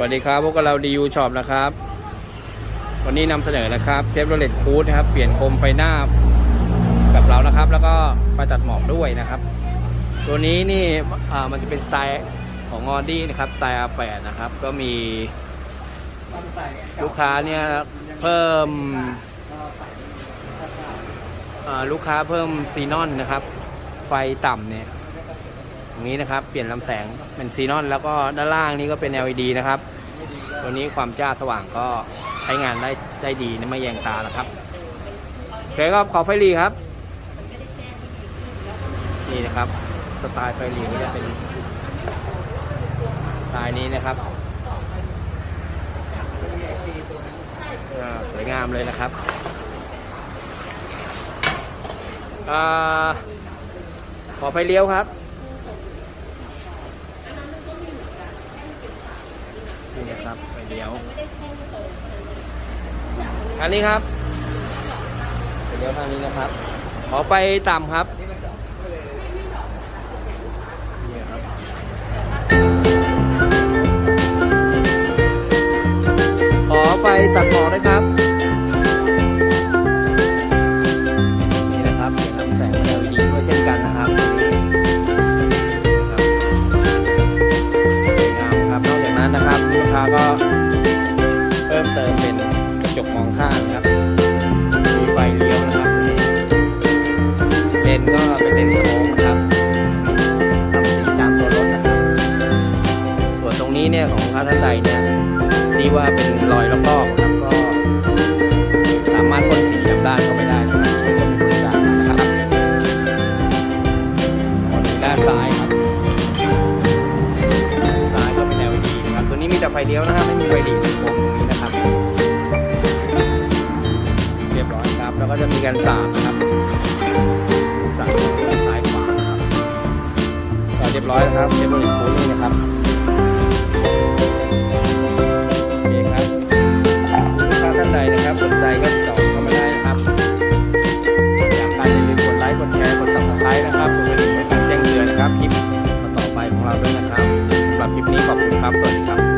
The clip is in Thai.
วัสดีครับพวกเราดียูช็อปนะครับ วันนี้นำเสนอนะครับเทปโรเลตคูดนะครับ เปลี่ยนโคมไฟหน้ากับเรานะครับ แล้วก็ไฟตัดหมอกด้วยนะครับ ตัวนี้นี่อ่ามันจะเป็นสไตล์ของออดี้นะครับสไตล์ R8 นะครับ ก็มีลูกค้าเนี่ยเพิ่มอ่าลูกค้าเพิ่มซีนอนนะครับ ไฟต่ำเนี่ย ตรงนี้นะครับ เปลี่ยนลำแสงเป็นซีนอน แล้วก็ด้านล่างนี้ก็เป็น LED นะครับ ตัวนี้ความจ้าสว่างก็ใช้งานได้ได้ดีนะไม่แยงตานะครับโอเคก็ขอไฟรีครับ นี่นะครับ สไตล์ไฟรีก็จะเป็นสไตล์นี้นะครับสวยงามเลยนะครับอขอไฟเลี้ยวครับ นี่นะครับไฟเลี้ยว อันนี้ครับไฟเลี้ยวทางนี้นะครับ ขอไปต่ำครับนี่ครับขอไปตัดหมอกด้วยครับ จกมองข้างครับมีไฟเลี้ยวนะครับเลนก็เป็นเลนสโมกนะครับทำสีตามตัวรถนะครับ ส่วนตรงนี้เนี่ยของลูกค้าท่านใดเนี่ยที่ว่าเป็นรอยรอบๆครับก็สามารถพ่นสีดำด้านเข้าไปได้ครับที่เป็นบริการนะครับขอดูด้านซ้ายครับซ้ายก็เป็น LED นะครับตัวนี้มีแต่ไฟเลี้ยวนะครับไม่มีไฟหลีตรงนี้นะครับ นสาดนะครับสาดซ้ายขวาครับก็เรียบร้อยนะครับเรียบร้อยคูนี่นะครับโอเคครับลูกค้าท่านใดนะครับสนใจก็ติดต่อเข้ามาได้นะครับอยากการอย่าลืมกดไลค์กดแชร์กด subscribe นะครับรวมไปถึงกดการแจ้งเตือนนะครับคลิปต่อไปของเราด้วยนะครับสำหรับคลิปนี้ขอบคุณครับสวัสดีครับ